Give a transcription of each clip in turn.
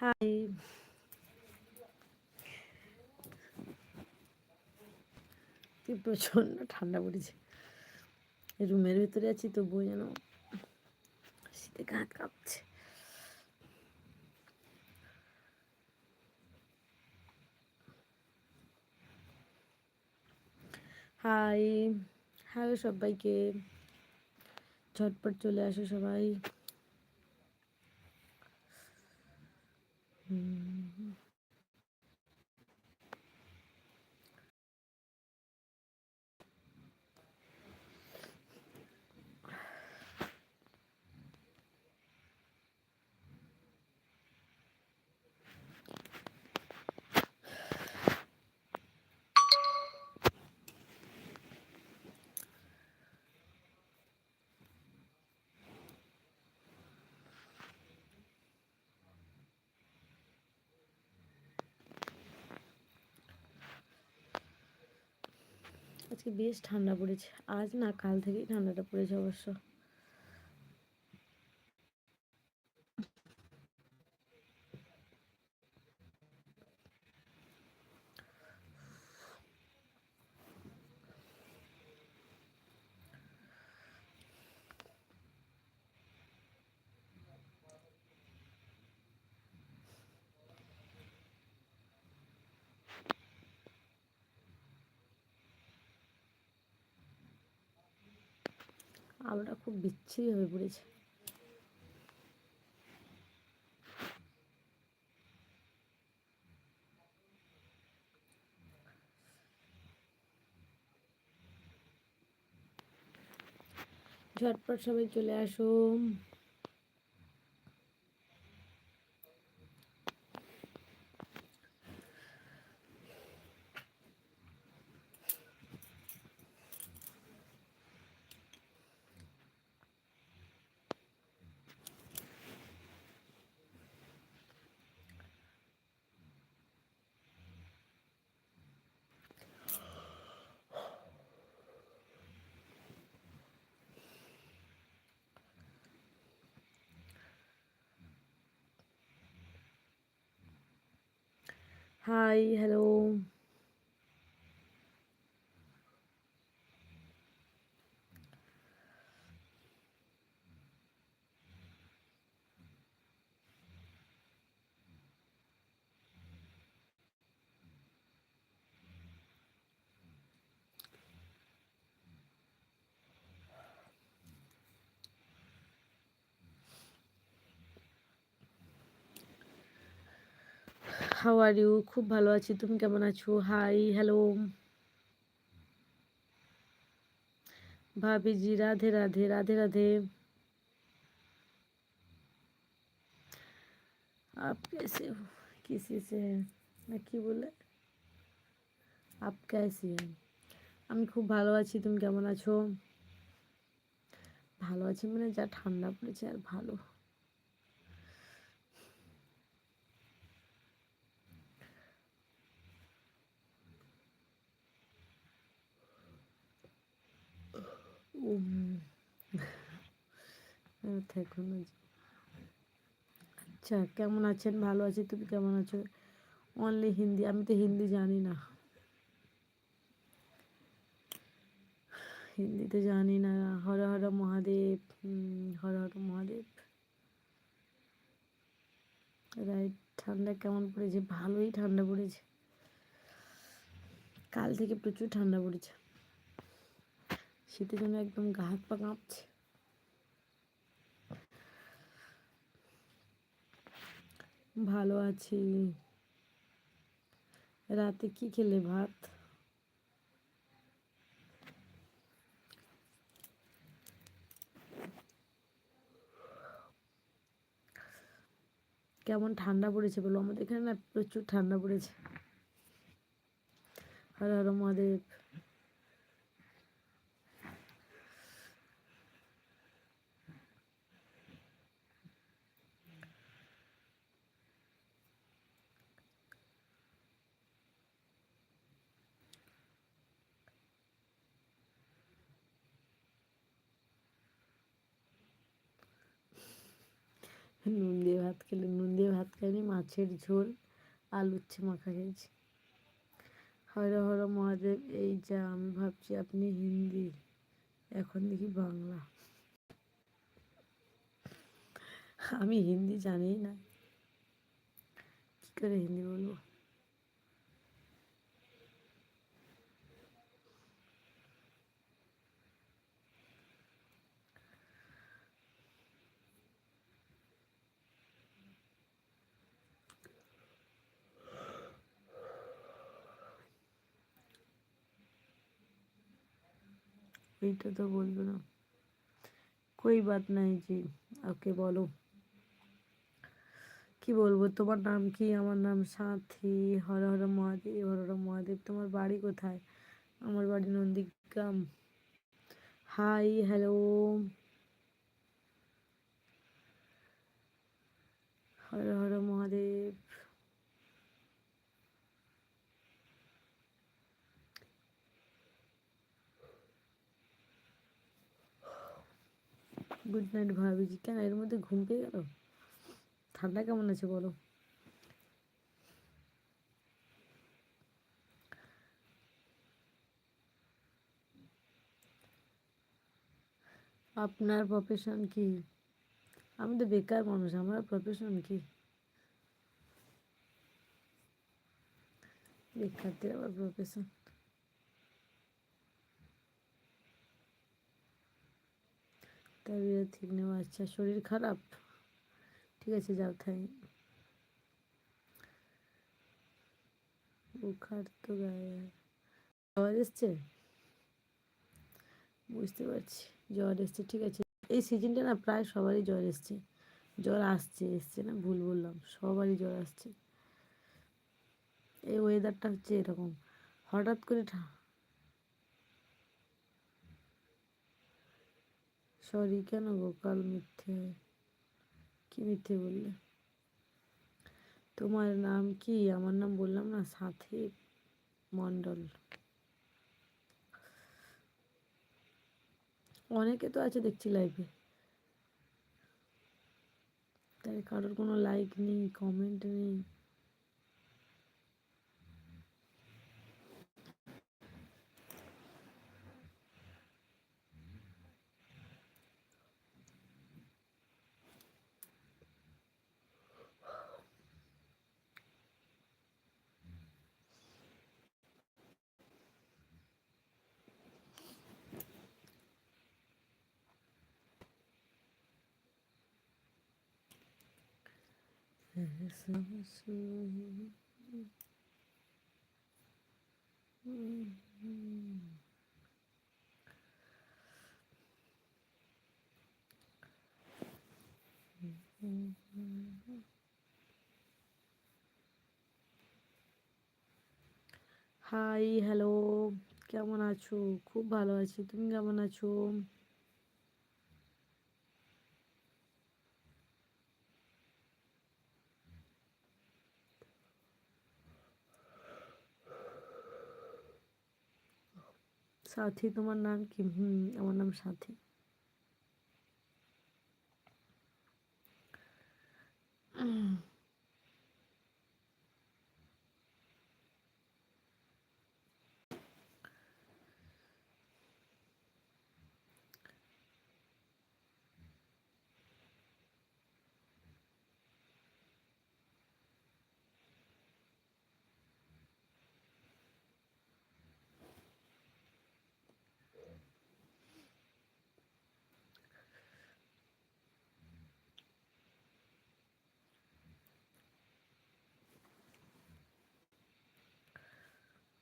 High কি প্রচণ্ড ঠান্ডা পড়েছে। রুমের ভিতরে আছি তবুও যেন শীতে গাঁত কাঁপছে। হাই হ্যালো সবাইকে। ঝটপট চলে আসো সবাই। হুম আজকে বেশ ঠান্ডা পড়েছে। আজ না কাল থেকেই ঠান্ডাটা পড়েছে অবশ্য। আলোটা খুব বিচ্ছিরি হয়ে পড়েছে। ঝটপট সবাই চলে আসো hi hello how are you খুব ভালো আছি তুমি কেমন আছো হাই হ্যালো ভাবি জি রাধে রাধে রাধে রাধে आप कैसे हो किसी से है না কি বলে আপ कैसी है আমি খুব ভালো আছি তুমি কেমন আছো ভালো আছি মানে যা ঠান্ডা পড়েছে আর ভালো থেকো না আচ্ছা কেমন আছেন? ভালো আছি, তুমি কেমন আছো? অনলি হিন্দি, আমি তো হিন্দি জানি না। হিন্দিতে জানি না। হর হর মহাদেব হর হর মহাদেব। রাইট ঠান্ডা কেমন পড়েছে? ভালোই ঠান্ডা পড়েছে। কাল থেকে প্রচুর ঠান্ডা পড়েছে। শীতের জন্য একদম গা হাত পা কাঁপছে। ভালো আছি। রাতে কি খেলে ভাত? কেমন ঠান্ডা পড়েছে বলো? আমাদের এখানে না প্রচুর ঠান্ডা পড়েছে। হর হর মহাদেব। নুন দিয়ে ভাত খেলে, নুন দিয়ে ভাত খাইনি, মাছের ঝোল, আলু উচ্ছে মাখা খেয়েছি। হর হর মহাদেব, এই যা আমি ভাবছি আপনি হিন্দি, এখন দেখি বাংলা। আমি হিন্দি জানি না। কি করে হিন্দি বলব? এইটা তো বলব না। কই বাত নাই জি ওকে বলো। কি বলব, তোমার নাম কি? আমার নাম সাথী। হর হর মহাদেব, হর হর মহাদেব, তোমার বাড়ি কোথায়? আমার বাড়ি Nandigram. Hi, hello. Har Har Mahadev. Good night ভাবিজি। কেন, এর মধ্যে ঘুম পেয়ে গেল? ঠান্ডা কেমন আছে বলো? আপনার প্রফেশন কি? আমি তো বেকার মানুষ, আমার প্রফেশন কি? বেকারদের আবার প্রফেশন তবিয়ত ঠিক নেই আচ্ছা শরীর খারাপ? ঠিক আছে, যাও, থাই। বুখার তো গায়ে। জ্বর এসছে? বুঝতে পারছি, জ্বর এসছে, ঠিক আছে। এই সিজনটা না প্রায় সবারই জ্বর এসছে। জ্বর আসছে, এসছে না, ভুল বললাম, সবারই জ্বর আসছে। এই ওয়েদারটা হচ্ছে এরকম। হঠাৎ করে সরি কেন গো? কাল মিথ্যে। কি মিথ্যে বললে? তোমার নাম কি? আমার নাম বললাম না সাথী মণ্ডল। অনেকে তো আছে দেখছি লাইভে তাই কারোর কোনো লাইক নেই কমেন্ট নেই। হাই হ্যালো কেমন আছো? খুব ভালো আছি। তুমি কেমন আছো? সাথী তোমার নাম কি? হুম আমার নাম সাথী।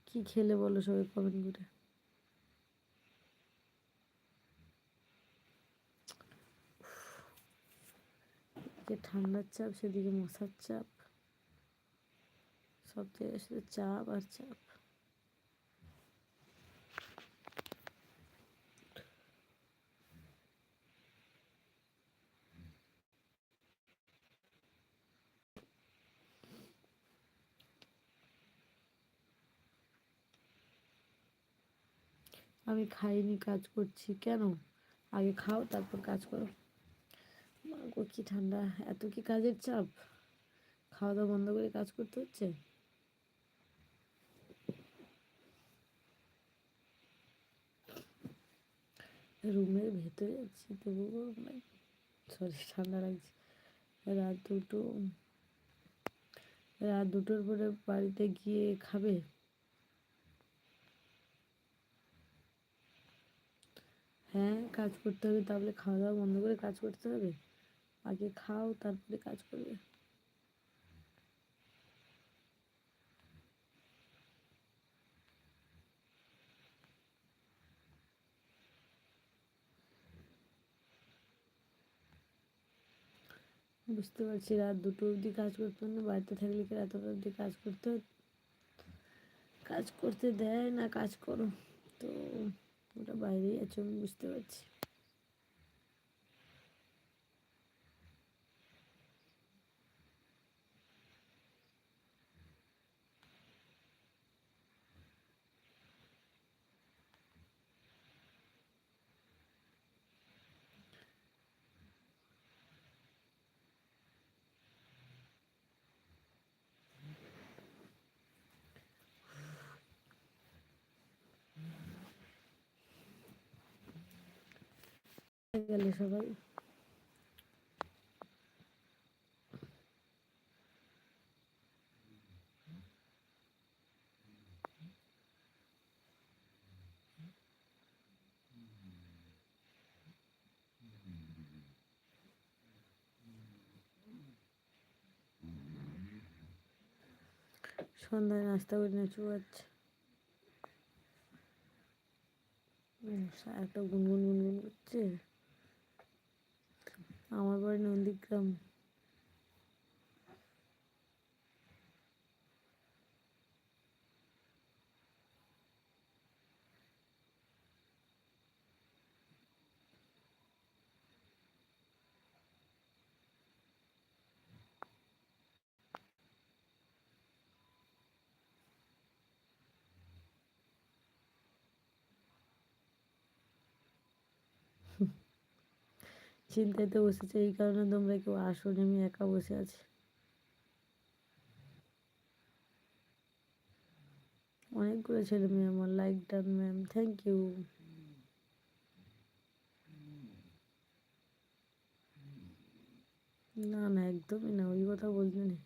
কি খেলে বলো সবাই কমেন্ট করে? এদিকে ঠান্ডার চাপ, সেদিকে মশার চাপ, সব জায়গায় শুধু চাপ আর চাপ। আমি খাইনি, কাজ করছি। কেন? আগে খাও, তারপর কাজ করো। গো, কি ঠান্ডা। এত কি কাজের চাপ? খাওয়া দাওয়া বন্ধ করে কাজ করতে হচ্ছে? রুমের ভেতরে আছি তবু গরম লাগে শরীর ঠান্ডা লাগছে। রাত দুটো। রাত দুটোর পরে বাড়িতে গিয়ে খাবে? হ্যাঁ কাজ করতে হবে, তাহলে খাওয়া দাওয়া বন্ধ করে কাজ করতে হবে? আগে খাও, তারপরে কাজ করবে। বুঝতে পারছি, রাত দুটো অবধি কাজ করতে না বাড়িতে থাকলে কি রাত অবধি কাজ করতে কাজ করতে দেয় না, কাজ করো। তো ওটা বাইরেই আছে আমি বুঝতে পারছি। গেল সবাই। সন্ধ্যায় নাস্তা করে নিয়ে চুয়াচ্ছে একটা গুনগুন গুনগুন করছে। আমার বাড়ি নন্দীগ্রাম। চিন্তায় তো বসেছে, এই কারণে তোমরা কেউ আসো আমি একা বসে আছি। অনেকগুলো ছেলে মেয়ে আমার like done ma'am thank you না না, একদমই না, ওই কথা বলতে নেই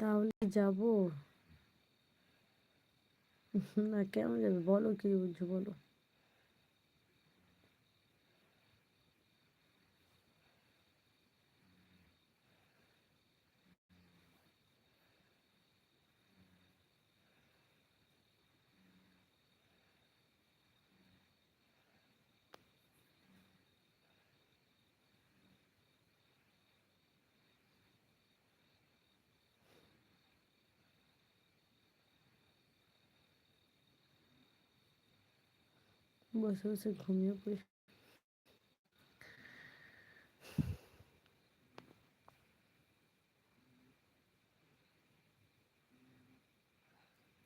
তাহলে যাব। না কেমন যাবে বলো কি বুঝছ বলো। বসে বসে ঘুমিয়ে পড়ি।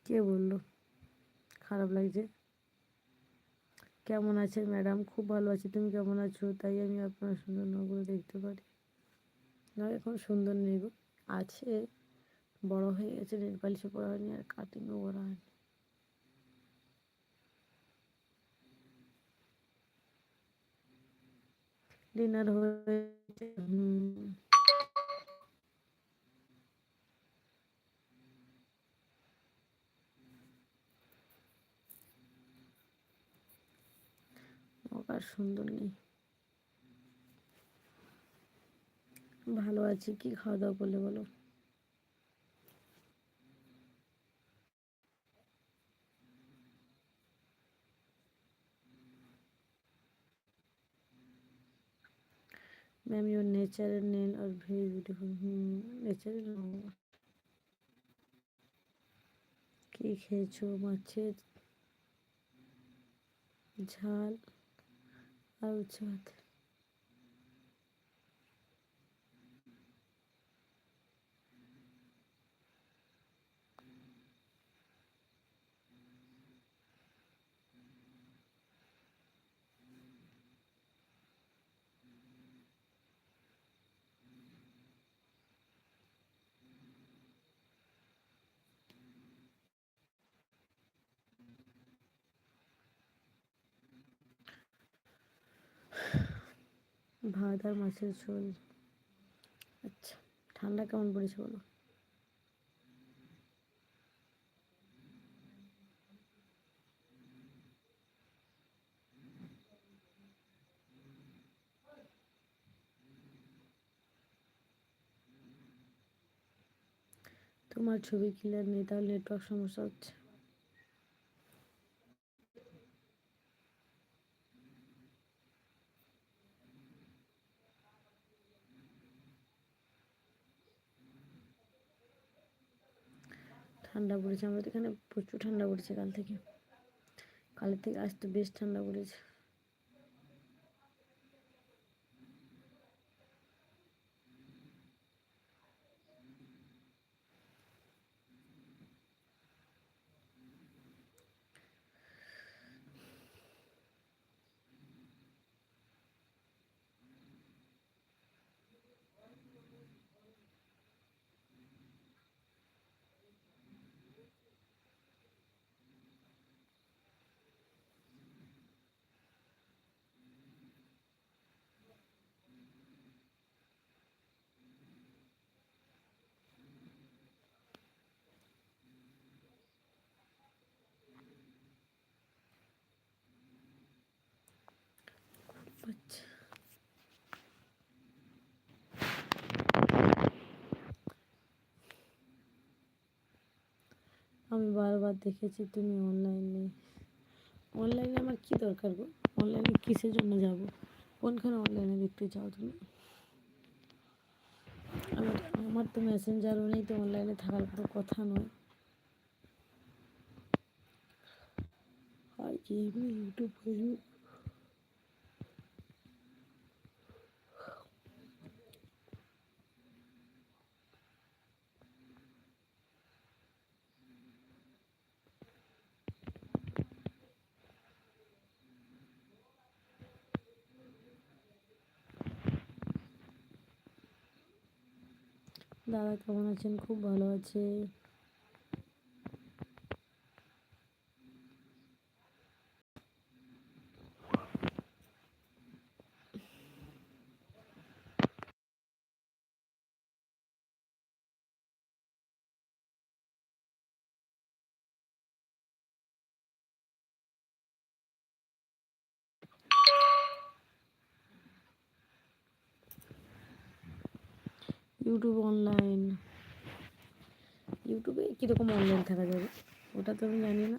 কে বলল? খারাপ লাগছে। কেমন আছেন ম্যাডাম? খুব ভালো আছি, তুমি কেমন আছো? তাই আমি আপনার সুন্দর নগর দেখতে পারি। না, এখন সুন্দর নেই গো। আছে, বড় হয়ে গেছে, নেল পালিশে পড়া হয়নি আর কাটিংও করা হয়নি। ডিনার হয়েছে। আর সুন্দর নেই। ভালো আছি কি খাওয়া দাওয়া করলে বলো? ম্যাম ইউর নেচারের নেন আর ভেরি বিউটিফুল হুম নেচারের কি খেয়েছো? মাছের ঝাল আর উচ্ছে ভাত। ভাত আর মাছের ঝোল। আচ্ছা ঠান্ডা কেমন পড়েছে বলো? তোমার ছবি ক্লিয়ার নেই, তাহলে নেটওয়ার্ক সমস্যা হচ্ছে। ঠান্ডা পড়েছে। আমাদের এখানে প্রচুর ঠান্ডা পড়েছে কাল থেকে। কালের থেকে আজ তো বেশ ঠান্ডা পড়েছে। আচ্ছা আমি বারবার দেখেছি তুমি অনলাইনে। অনলাইনে আমার কি দরকার গো? অনলাইনে কিসের জন্য যাব? কোনখানে অনলাইনে দেখতে চাও তুমি? আমার তো মেসেঞ্জারও নেই, তো অনলাইনে থাকার কোনো কথা নয়। আর কি ইউটিউব ফেসবুক দাদা কেমন আছেন? খুব ভালো আছে। ইউটিউব অনলাইন ইউটিউবে কীরকম অনলাইন থাকা যাবে? ওটা তো আমি জানি না।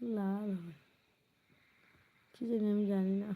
লাল হয় কি জানি আমি জানি না।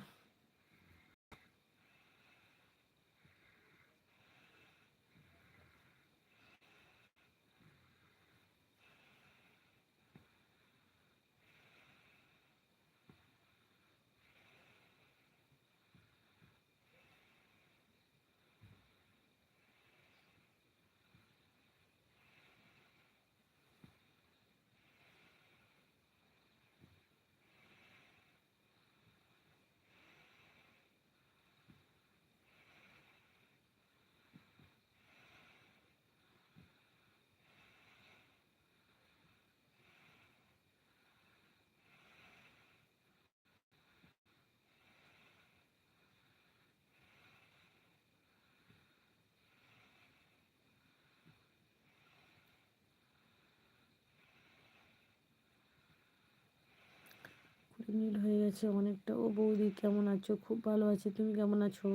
মিনিট হয়ে গেছে অনেকটা। ও বৌদি কেমন আছো? খুব ভালো আছি। তুমি কেমন আছো?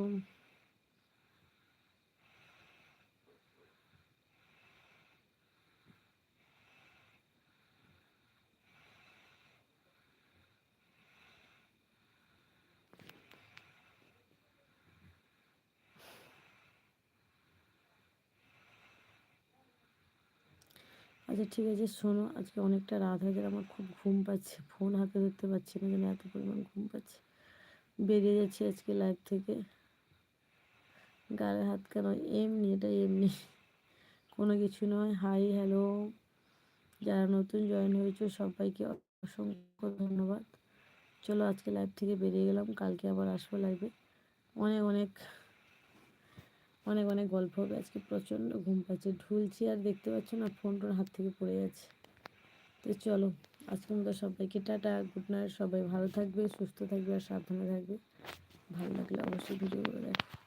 ঠিক আছে, শোনো, আজকে অনেকটা রাত হয়ে গেলে, আমার খুব ঘুম পাচ্ছে, ফোন হাতে ধরতে পারছি না যেন এত পরিমাণ ঘুম পাচ্ছে। বেরিয়ে যাচ্ছি আজকে লাইভ থেকে। গালে হাত কেন? এমনি, এটা এমনি। কোনো কিছু নয়। হাই হ্যালো যারা নতুন জয়েন হয়েছে, সবাইকে অসংখ্য ধন্যবাদ। চলো, আজকে লাইভ থেকে বেরিয়ে গেলাম, কালকে আবার আসব লাইভে অনেক অনেক অনেক অনেক গল্প হবে। আজকে প্রচণ্ড ঘুম পাচ্ছে, ঢুলছি আর দেখতে পাচ্ছ না ফোন টোন হাত থেকে পড়ে যাচ্ছে। তো চলো, আজকের মতো সবাইকে টাটা গুড নাইট সবাই ভালো থাকবে, সুস্থ থাকবে আর সাবধানে থাকবে। ভালো লাগলে অবশ্যই ভিডিও করে দেখো।